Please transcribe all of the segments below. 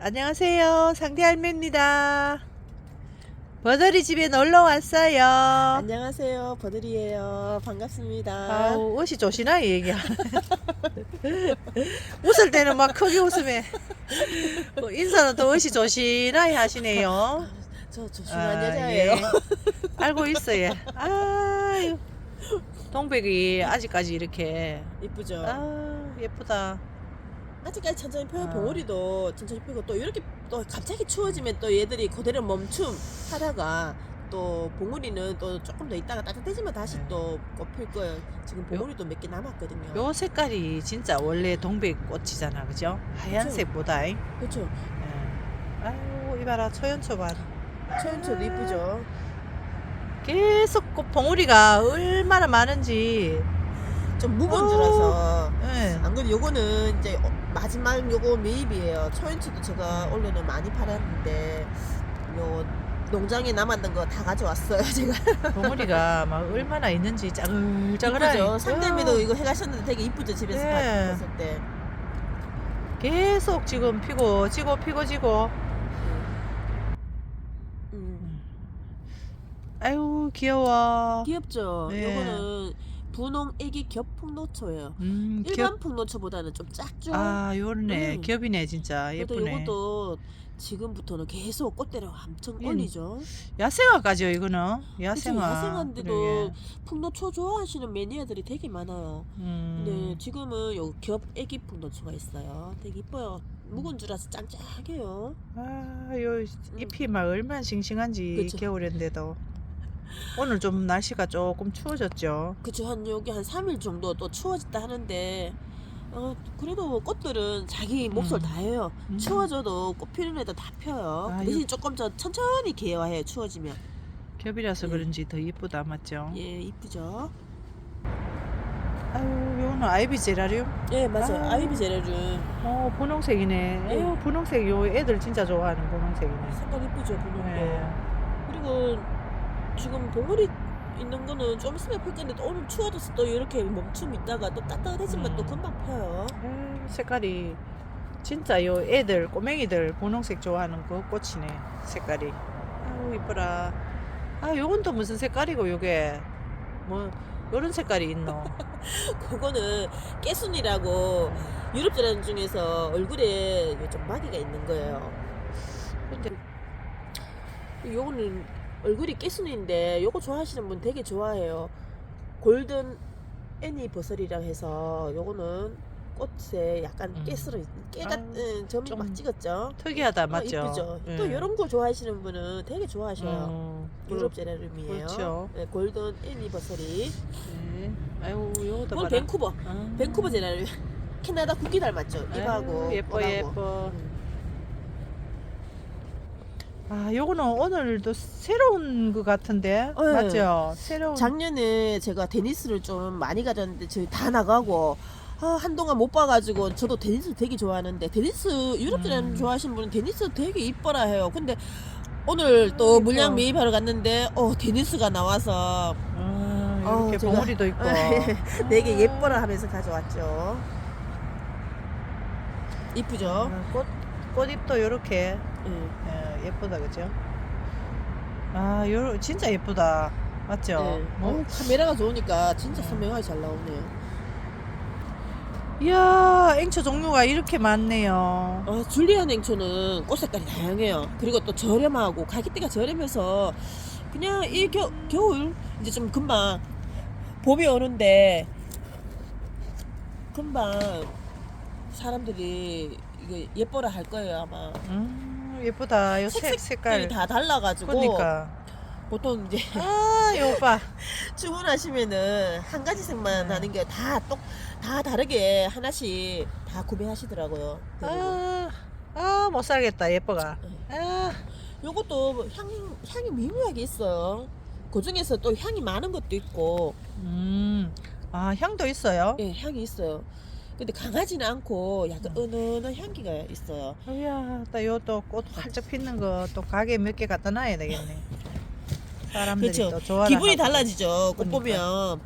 안녕하세요. 상대 할매입니다. 버더리 집에 놀러 왔어요. 안녕하세요. 버들이에요. 반갑습니다. 아우, 옷이 좋시나, 이 얘기야. 웃을 때는 막 크게 웃으면, 뭐 인사는 또 옷이 좋시나 하시네요. 저 조심한 아, 여자예요. 예. 알고 있어요. 아유, 동백이 아직까지 이렇게, 이쁘죠? 아, 예쁘다. 아직까지 천천히 펴요. 아. 봉우리도 천천히 피고 또 이렇게 또 갑자기 추워지면 또 얘들이 그대로 멈춤 하다가 또 봉우리는 또 조금 더 있다가 따뜻해지면 다시 네. 또 꽃 필 거예요. 지금 봉우리도 몇 개 남았거든요. 요 색깔이 진짜 원래 동백꽃이잖아, 그죠? 하얀색보다. 잉? 그렇죠. 예. 아유, 이봐라, 초연초반. 초연초도 이쁘죠? 계속 꽃 봉우리가 얼마나 많은지. 좀 묵은 어. 줄라서 예. 안 그래도 요거는 이제 어, 마지막 요거 매입이에요. 초인치도 제가 원래는 많이 팔았는데 요 농장에 남았던 거 다 가져왔어요. 제가 봉우리가 막 얼마나 있는지 짜글짜글하니. 이쁘죠. 상대미도 어, 이거 해가셨는데 되게 이쁘죠. 집에서 네. 봤을 때. 계속 지금 피고 지고 피고 지고. 음. 아유 귀여워. 귀엽죠. 네. 요거는 분홍 애기 겹 풍노초예요. 음, 일반 귀엽. 풍노초보다는 좀 작죠. 아 요렇네. 음. 겹이네 진짜 예쁘네. 요것도 지금부터는 계속 꽃대로 엄청 음. 올리죠. 야생화까지요 이거는. 야생화. 야생화인데도 그러게. 풍노초 좋아하시는 매니아들이 되게 많아요. 음. 근데 지금은 요겹 애기 풍노초가 있어요. 되게 이뻐요. 묵은 줄라서 짱짱해요. 아 요 잎이 막 얼마나 싱싱한지 그쵸. 겨울인데도. 오늘 좀 날씨가 조금 추워졌죠. 그쵸 한 여기 한 3일 정도 또 추워졌다 하는데 어 그래도 꽃들은 자기 몫을 음. 다 해요. 음. 추워져도 꽃 피는 애들 다 펴요. 아, 대신 조금 더 천천히 개화해요. 추워지면. 겹이라서 예. 그런지 더 이쁘다 맞죠? 예, 이쁘죠. 아유 요거는 아이비 제라리움. 예, 맞아요. 아. 아. 이비 제레는 어 분홍색이네. 예. 아유 분홍색 요 애들 진짜 좋아하는 분홍색이네. 색깔 이쁘죠, 분홍도. 네. 그리고 지금 봉우리 있는 거는 좀 있으면 필 건데 또 오늘 추워져서 또 이렇게 멈춤 있다가 또 따뜻해지면 음. 또 금방 펴요. 아유, 색깔이 진짜 요 애들 꼬맹이들 분홍색 좋아하는 그 꽃이네 색깔이. 아유 이쁘라. 아 요건 또 무슨 색깔이고 요게 뭐 요런 색깔이 있노. 그거는 깨순이라고 유럽 제라늄 중에서 얼굴에 좀 마디가 있는 거예요. 근데 요거는 얼굴이 깨순인데 요거 좋아하시는 분 되게 좋아해요. 골든 애니버설이라 해서 요거는 꽃에 약간 음. 깨스로 깨 아, 같은 점이 좀막 찍었죠. 특이하다 어, 맞죠? 이쁘죠. 예. 또 이런 거 좋아하시는 분은 되게 좋아하셔요. 음, 유럽 제라늄이에요. 그렇죠. 네, 골든 애니버서리. 네. 아유 이건 봐라. 밴쿠버. 아. 밴쿠버 제라늄. 캐나다 국기 닮았죠. 입하고 아유, 예뻐. 예뻐. 음. 아 요거는 오늘도 새로운 것 같은데 네. 맞죠? 새로운. 작년에 제가 테니스를 좀 많이 가졌는데 저희 다 나가고 아, 한동안 못 봐가지고 저도 테니스 되게 좋아하는데 테니스 유럽 제라늄 음. 좋아하시는 분은 테니스 되게 이뻐라 해요. 근데 오늘 또 아, 물량. 매입하러 갔는데 어 테니스가 나와서 아, 어, 이렇게 제가- 봉우리도 있고. 되게 예뻐라 하면서 가져왔죠. 이쁘죠? 아, 꽃 꽃잎도 요렇게 예. 예, 예쁘다 그죠? 아요 진짜 예쁘다 맞죠? 예. 뭐, 어, 카메라가 좋으니까 진짜 선명하게 잘 나오네요. 이야 앵초 종류가 이렇게 많네요. 어, 줄리안 행초는 꽃 색깔이 다양해요. 그리고 또 저렴하고 가격대가 저렴해서 그냥 이 겨, 겨울 이제 좀 금방 봄이 오는데 금방 사람들이 이거 예뻐라 할 거예요 아마. 음 예쁘다 요 색 색색들이 색깔. 다 달라가지고 그러니까 보통 이제 아요 오빠. 주문하시면은 한 가지 색만 네. 하는 게 다 똑 다 다르게 하나씩 다 구매하시더라고요. 대부분. 아 아 못 살겠다 예뻐가. 네. 아 요것도 향 향이 미묘하게 있어요. 그 중에서 또 향이 많은 것도 있고, 음. 아 향도 있어요. 예, 향이 있어요. 근데 강하지는 않고 약간 음. 은은한 향기가 있어요. 이야, 또 요또 꽃 활짝 피는 거 또 가게 몇 개 갖다 놔야 되겠네. 사람들이 그쵸. 또 좋아라. 기분이. 달라지죠. 꽃 그러니까. 보면.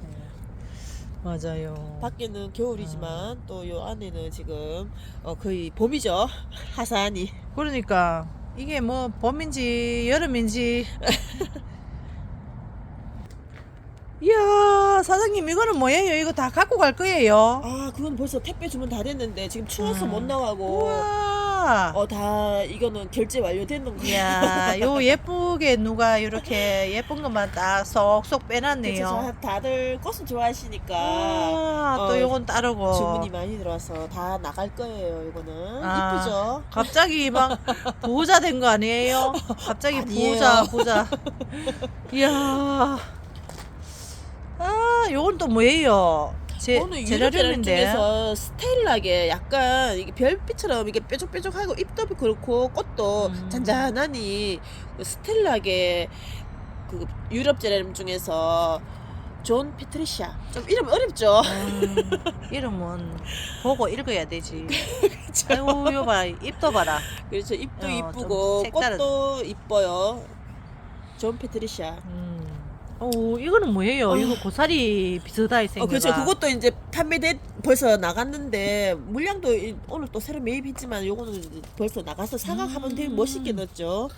맞아요. 밖에는 겨울이지만 또 요 안에는 지금 어, 거의 봄이죠. 하산이. 그러니까 이게 뭐 봄인지 여름인지. 이야 사장님 이거는 뭐예요? 이거 다 갖고 갈 거예요? 아 그건 벌써 택배 주문 다 됐는데 지금 추워서 음. 못 나가고 우와. 어 다 이거는 결제 완료되는 거예요. 이야 요 예쁘게 누가 이렇게 예쁜 것만 딱 쏙쏙 빼놨네요. 저 다들 꽃을 좋아하시니까 아, 또 어, 요건 따르고. 주문이 많이 들어와서 다 나갈 거예요. 이거는 아. 이쁘죠? 갑자기 막 부자 된 거 아니에요? 갑자기 아니에요. 부자 부자. 이야. 아, 요건 또 뭐예요? 제 오늘 유럽 제라늄인데. 중에서 스타일하게 약간 이게 별빛처럼 이게 뾰족뾰족하고 입도 그렇고 꽃도 음. 잔잔하니 그 스텔라게 그 유럽 제라늄 중에서 존 페트리샤 좀 이름 어렵죠? 음, 이름은 보고 읽어야 되지. 아이고 요봐 입도 봐라. 그렇죠 입도 어, 이쁘고 좀 색다른- 꽃도 이뻐요. 존 페트리샤. 음. 오 이거는 뭐예요? 어. 이거 고사리 비슷하게 생겨. 어, 그렇죠. 그것도 이제 판매돼 벌써 나갔는데 물량도 이- 오늘 또 새로 매입했지만 요거는 이제 벌써 나가서 사각하면 되게 음. 멋있게 넣었죠.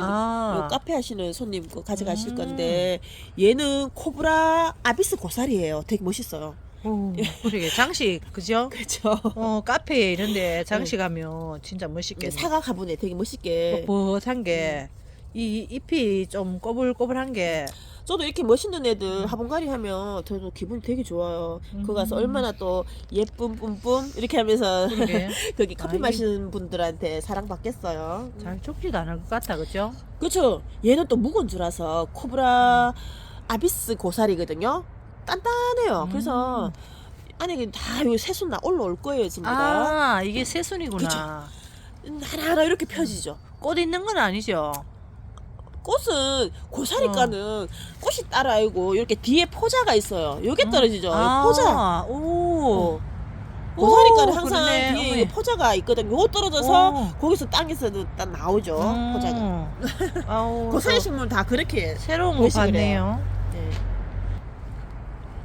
아. 요 카페 하시는 손님 거 가져가실 음. 건데 얘는 코브라 아비스 고사리예요. 되게 멋있어요. 오, 그러게 장식 그죠? 그렇죠. 어 카페 이런데 장식하면 진짜 멋있겠네. 사각 화분에 되게 멋있게. 뻣뻣한 게 이 잎이 좀 꼬불꼬불한 게 저도 이렇게 멋있는 애들 화분갈이 하면 저도 기분이 되게 좋아요. 가서 음. 얼마나 또 예쁨 뿜뿜 이렇게 하면서 그러게 거기 커피 아이. 마시는 분들한테 사랑받겠어요. 잘 죽지도 않을 것 같아 그죠? 그렇죠. 얘는 또 묵은 줄라서 코브라 아비스 고사리거든요. 단단해요. 그래서 음. 안에 다요 새순 나 올라올 거예요, 다. 아 이게 새순이구나. 하나하나 이렇게 펴지죠. 꽃 있는 건 아니죠? 꽃은 어. 고사리과는 꽃이 따라 있고 이렇게 뒤에 포자가 있어요. 요게 떨어지죠. 아, 포자. 오. 고사리과는 오, 항상. 뒤에. 이거 포자가 있거든요. 요거 떨어져서 오. 거기서 땅에서도 딱 나오죠. 음. 포자가. 아우. 고사리 또 식물 다 그렇게. 새로운 거 봤네요. 네.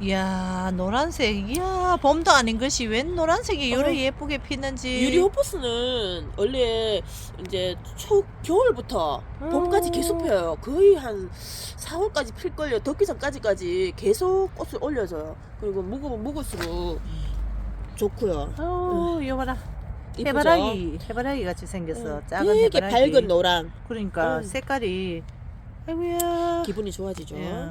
이야 노란색. 이야 봄도 아닌 것이 웬 노란색이 요래 어. 예쁘게 피는지. 유리 호퍼스는 원래 이제 초 겨울부터 봄까지 음. 계속 펴요. 거의 한 4월까지 필걸요. 덥기 전까지까지 계속 꽃을 올려줘요. 그리고 묵으면 묵을수록 좋고요. 아우 이거 봐라. 이쁘죠? 해바라기 해바라기 같이 생겼어. 응. 작은 되게 해바라기. 밝은 노랑 그러니까 응. 색깔이 아이고야. 기분이 좋아지죠. 예.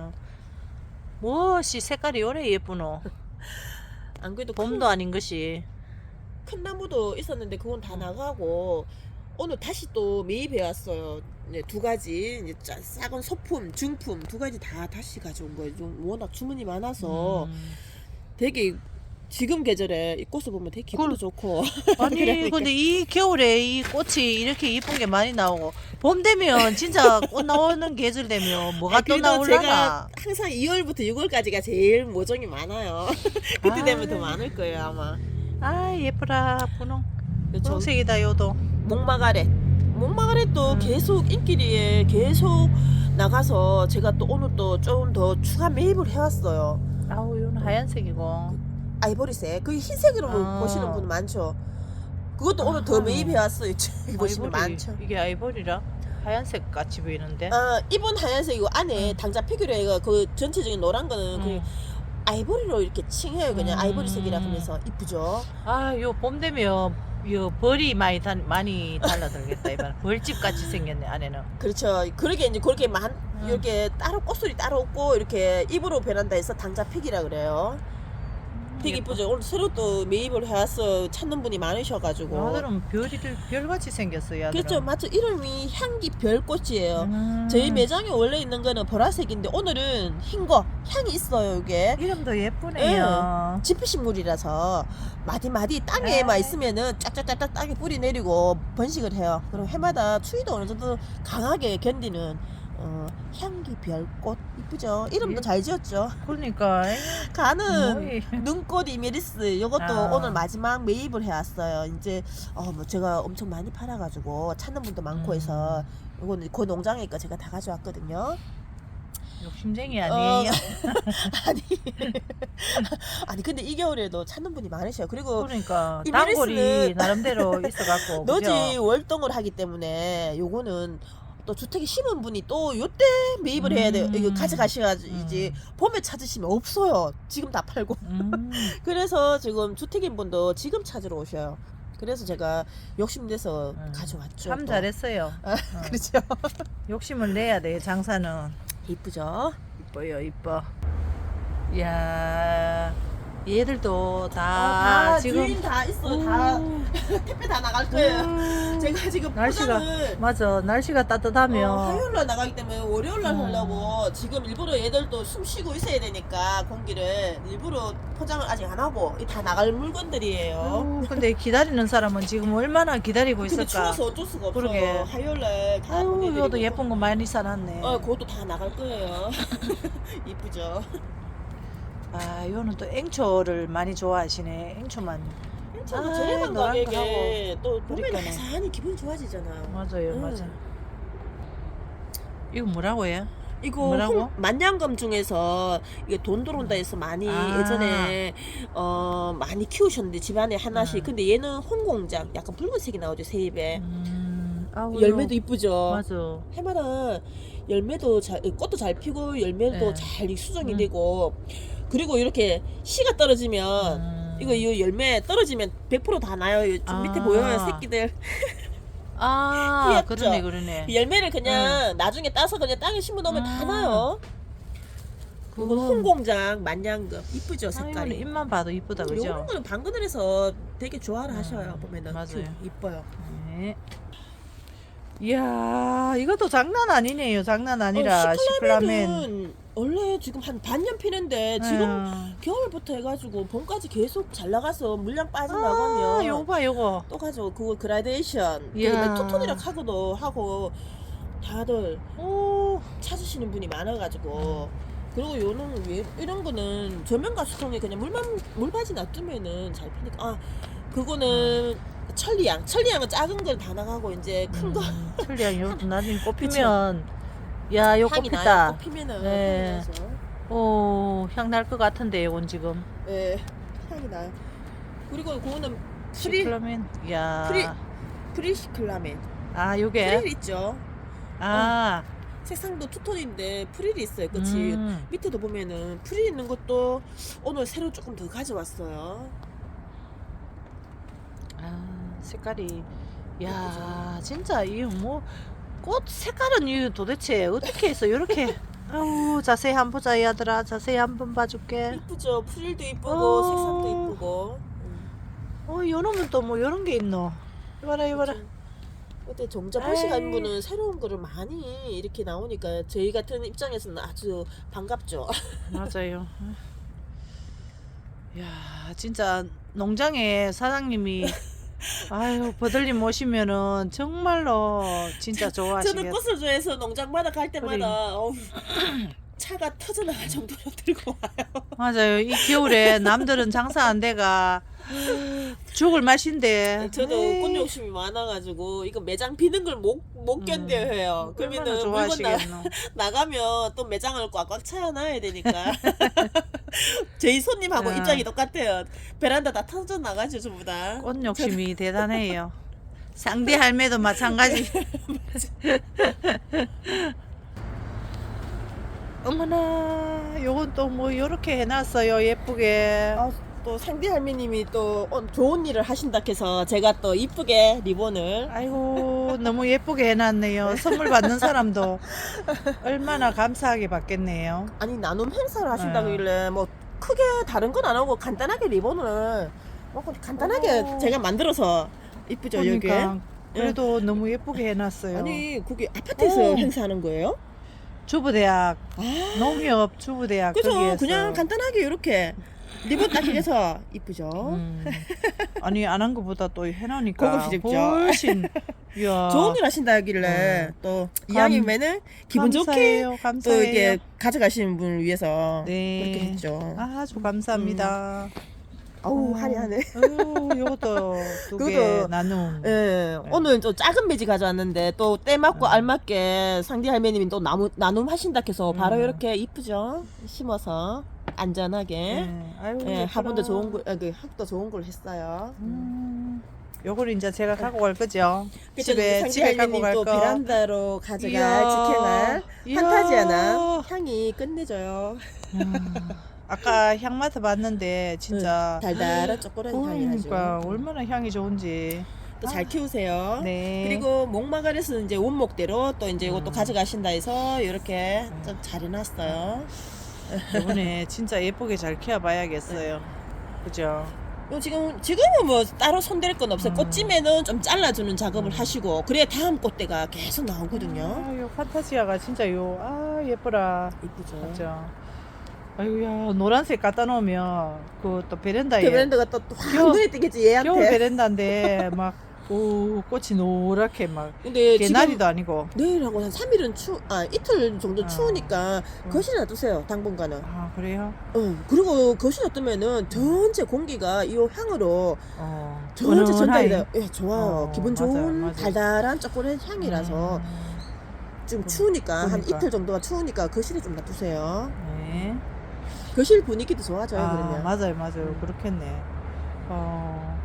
무엇이 색깔이 요래 예쁘노? 안 그래도 봄도 아닌 것이. 큰, 큰 나무도 있었는데 그건 다 나가고 오늘 다시 또 매입해 왔어요. 이제 두 가지 이제 짜- 작은 소품, 중품 두 가지 다 다시 가져온 거예요. 좀 워낙 주문이 많아서 음. 되게 지금 계절에 이 꽃을 보면 되게 기분도 그걸- 좋고 아니 그러니까. 근데 이 겨울에 이 꽃이 이렇게 이쁜 게 많이 나오고 봄 되면 진짜 꽃 나오는 계절 되면 뭐가 아, 또 그래도 나올라나? 항상 2월부터 6월까지가 제일 모종이 많아요. 그때 아. 되면 더 많을 거예요 아마. 아 예쁘라 분홍 저 분홍색이다 요도. 목마가렛. 목마가렛도 음. 계속 인기리에 계속 나가서 제가 또 오늘 또 좀 더 추가 매입을 해왔어요. 아우 요는 하얀색이고. 아이보리색. 그 흰색으로 아. 보시는 분 많죠. 그것도 오늘 더 아하. 매입해 왔어요. 여기 보시면 아이보리. 많죠. 이게 아이보리라 하얀색 같이 보이는데. 아, 입은 하얀색이고 안에 음. 당자 피규어가 그 전체적인 노란 거는 음. 그냥 아이보리로 이렇게 칭해요. 그냥 음. 아이보리색이라 하면서 이쁘죠. 아요 봄 되면 요 벌이 많이 달 많이 달라들겠다 이번 벌집 같이 생겼네 안에는. 그렇죠. 그러게 이제 그렇게 만 음. 이렇게 따로 꽃술이 따로 없고 이렇게 입으로 변한다 해서 당자 픽이라 그래요. 되게. 이쁘죠. 오늘 새로 또 매입을 해와서 찾는 분이 많으셔가지고. 아들은 별이를 별같이 생겼어요. 그렇죠. 맞죠. 이름이 향기 별꽃이에요. 음. 저희 매장에 원래 있는 거는 보라색인데 오늘은 흰 거 향이 있어요. 이게 이름도 예쁘네요. 지피식물이라서 마디 마디 땅에만 에이. 있으면은 쫙쫙쫙쫙 땅에 뿌리 내리고 번식을 해요. 그럼 해마다 추위도 어느 정도 강하게 견디는 어, 향기 별꽃 이쁘죠. 이름도 예. 잘 지었죠. 그러니까 가는. 눈꽃 이메리스 이것도 아. 오늘 마지막 매입을 해왔어요. 이제 어 뭐 제가 엄청 많이 팔아가지고 찾는 분도 많고 음. 해서 이거는 그 농장이니까 제가 다 가져왔거든요. 욕심쟁이 어, 아니에요? 아니 아니 근데 이 겨울에도 찾는 분이 많으셔요. 그리고 그러니까 이 단골이 나름대로 있어갖고 너지? 월동을 하기 때문에 요거는 또 주택에 심은 분이 또 요때 매입을 해야 돼요. 음. 이거 가져가셔야지 봄에 찾으시면 없어요. 지금 다 팔고. 음. 그래서 지금 주택인 분도 지금 찾으러 오셔요. 그래서 제가 욕심내서 음. 가져왔죠. 참 또. 잘했어요. 아, 어. 그렇죠. 욕심을 내야 돼 장사는. 이쁘죠? 이뻐요 이뻐. 이야 얘들도 다, 다 아, 지금 주인 다 있어. 다 우, 택배 다 나갈 거예요. 우. 제가 지금 날씨가 포장을 맞아 날씨가 따뜻하면 어, 화요일 날 나가기 때문에 월요일날 음. 하려고 지금 일부러 얘들도 숨 쉬고 있어야 되니까 공기를 일부러 포장을 아직 안 하고 이다 나갈 물건들이에요. 아유, 근데 기다리는 사람은 지금 얼마나 기다리고 근데 있을까? 추워서 어쩔 수가 없어. 그러게. 화요일 날 다 아유 보내드리고. 이것도 예쁜 거 많이 사놨네. 어, 그것도 다 나갈 거예요. 이쁘죠? 아 이거는 또 앵초를 많이 좋아하시네. 앵초만. 저도 아, 저렴한 노란 가격에 또 보면 그러니까네. 나산히 기분 좋아지잖아요. 맞아요 음. 맞아. 이거 뭐라고 해요? 이거 뭐라고? 홍- 만냥검 중에서 이게 돈 들어온다 해서 많이 아. 예전에 어 많이 키우셨는데 집안에 하나씩 음. 근데 얘는 홍공장 약간 붉은색이 나오죠 새 입에 음, 아우, 열매도 이쁘죠 맞아. 해마다 열매도 잘 꽃도 잘 피고 열매도 네. 잘 수정이 음. 되고 그리고 이렇게 씨가 떨어지면 음. 이거 이 열매 떨어지면 100%다 나요 이좀 밑에 아. 보여요 새끼들 아 귀엽죠? 그러네 그러네. 열매를 그냥 나중에 따서 그냥 땅에 심어 놓으면 다 음. 나요 그건 홍공장 만냥금 이쁘죠 아, 색깔이 입만 봐도 이쁘다 이런 그죠? 거는 방근을 해서 되게 좋아를 음, 하셔요 보면은 맞아요. 큐, 이뻐요 네. 이야 이것도 장난 아니네요. 장난 아니라 어, 시클라멘. 시클라멘은 원래 지금 한 반년 피는데 지금 아, 겨울부터 해가지고 봄까지 계속 잘 나가서 물량 빠진다고 아 하면 요거 봐 요거. 또 가지고 그거 그라데이션 이야. 투톤이랑 하고도 하고 다들 오. 찾으시는 분이 많아가지고 그리고 요는 왜- 이런 거는 저면가 수통에 그냥 물만 물바지 놔두면은 잘 피니까 아 그거는 천리향 천리향은 작은 걸다 나가고 이제 큰거 음, 틀리야 이것도 나중에 꽃피면 야 향이 나요 꽃피다. 꽃피면은 네. 향이 나서. 오향 날 것 같은데 이건 지금. 예 향이 나요 그리고 그거는 프리 시클라멘. 야. 프리- 프리시클라멘 아 요게. 프릴 있죠 아. 색상도 투톤인데 프릴이 있어요 그치 음. 밑에도 보면은 프릴 있는 것도 오늘 새로 조금 더 가져왔어요 아 색깔이. 야 진짜 이뭐 꽃 색깔은 이 도대체 어떻게 해서 이렇게. 아우 자세히 한번 보자 이 아들아. 자세히 한번 봐줄게. 이쁘죠? 프릴도 이쁘고 어. 색상도 이쁘고. 음. 어 요놈은 또 뭐 요런 게 있노? 이봐라 이봐라. 근데 정자 보시는 에이. 분은 새로운 거를 많이 이렇게 나오니까 저희 같은 입장에서는 아주 반갑죠. 맞아요. 야 진짜 농장에 사장님이 아유 버들님 오시면은 정말로 진짜 저는 좋아하시겠다 꽃을 좋아해서 농장마다 갈 때마다 어우, 차가 터져 나갈 정도로 들고 와요. 맞아요 이 겨울에 남들은 장사 안 돼가 죽을 맛인데 저도 에이. 꽃 욕심이 많아가지고 이거 매장 비는 걸 못못 음. 견뎌해요. 얼마나 그러면은 물건 나, 좋아하시겠노. 나가면 또 매장을 꽉꽉 차놔야 되니까 저희 손님하고 아. 입장이 똑같아요. 베란다 다 터져 나가죠 전부 다. 꽃 욕심이 대단해요. 상대 할매도 마찬가지. 어머나, 요건 또 뭐 요렇게 해놨어요. 예쁘게. 아, 또 상대 할머님이 또 어, 좋은 일을 하신다 해서 제가 또 이쁘게 리본을 아이고, 너무 예쁘게 해놨네요. 선물 받는 사람도 얼마나 감사하게 받겠네요. 아니 나눔 행사를 네. 하신다길래 뭐 크게 다른 건 안 하고 간단하게 리본을 뭐 간단하게 오. 제가 만들어서 이쁘죠 여기 그러니까 그래도 너무 예쁘게 해놨어요. 아니 그게 아파트에서 오. 행사하는 거예요? 주부대학, 아 농협 주부대학 그죠. 그냥 간단하게 이렇게 리본 딱 해서 이쁘죠 음. 아니 안 한 것보다 또 해놓으니까 고급스럽죠. 훨씬 이야, 좋은 일 하신다길래 또 이왕이면은 기분 좋게 감사해요, 또 감사해요. 이게 가져가시는 분을 위해서 네. 그렇게 했죠 아주 감사합니다. 아우 어. 화려하네. 아유, 요것도 두 개 그것도- 나눔. 예, 오늘 좀 작은 배지 가져왔는데 또 때 맞고 음. 알맞게 상디 할매님이 또 나무 나눔 하신다 해서 바로 음. 이렇게 이쁘죠 심어서 안전하게 네. 아유, 예. 화분도 좋은 걸, 아, 그 흙도 좋은 걸 했어요. 음. 요걸 이제 제가 갖고 갈 거죠. 그래서 집에 집에 갖고 갈또 거. 베란다로 가져갈 이야. 이야. 판타지아나 향이 끝내줘요. 야, 아까 향 맡아 봤는데 진짜 달달한 초콜릿 향이 나죠. 그러니까 얼마나 향이 좋은지. 또 잘 키우세요. 네. 그리고 목마가에서 이제 원목대로 또 이제 이것도 음. 가져가신다 해서 이렇게 좀 잘 해놨어요. 이번에 진짜 예쁘게 잘 키워봐야겠어요. 그죠? 요 지금 지금은 뭐 따로 손댈 건 없어요. 음. 꽃찜에는 좀 잘라주는 작업을 음. 하시고 그래야 다음 꽃대가 계속 나오거든요. 아, 요 판타지아가 진짜 요, 아, 예쁘라. 이쁘죠. 맞죠? 아이고야, 노란색 갖다 놓으면 그 또 베란다에. 그 브랜드가 또확 겨울- 눈에 띄겠지 얘한테. 겨울 베란다인데 막, 오, 꽃이 노랗게 막. 근데 개나리도 아니고. 내일하고 한 3일은 추, 아 이틀 정도 아. 추우니까 음. 거실에 놔두세요. 당분간은. 아, 그래요? 응. 그리고 거실에 놔두면은 전체 공기가 이 향으로 어. 전체 전달이. 돼요. 예, 좋아요. 어, 기분 맞아요, 좋은 맞아요. 달달한 초콜릿 향이라서 음, 좀 그- 추우니까 한 그러니까. 이틀 정도가 추우니까 거실에 좀 놔두세요. 네. 거실 분위기도 좋아져요. 아, 그러면. 맞아요, 맞아요. 음. 그렇겠네. 어,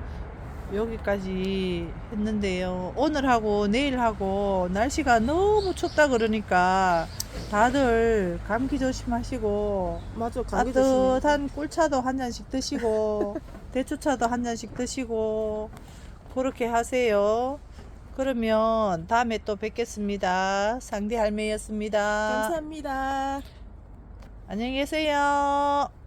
여기까지 했는데요. 오늘하고 내일하고 날씨가 너무 춥다 그러니까 다들 감기 조심하시고 맞아. 감기. 따뜻한 꿀차도 한 잔씩 드시고 대추차도 한 잔씩 드시고 그렇게 하세요. 그러면 다음에 또 뵙겠습니다. 상디 할매였습니다. 감사합니다. 안녕히 계세요.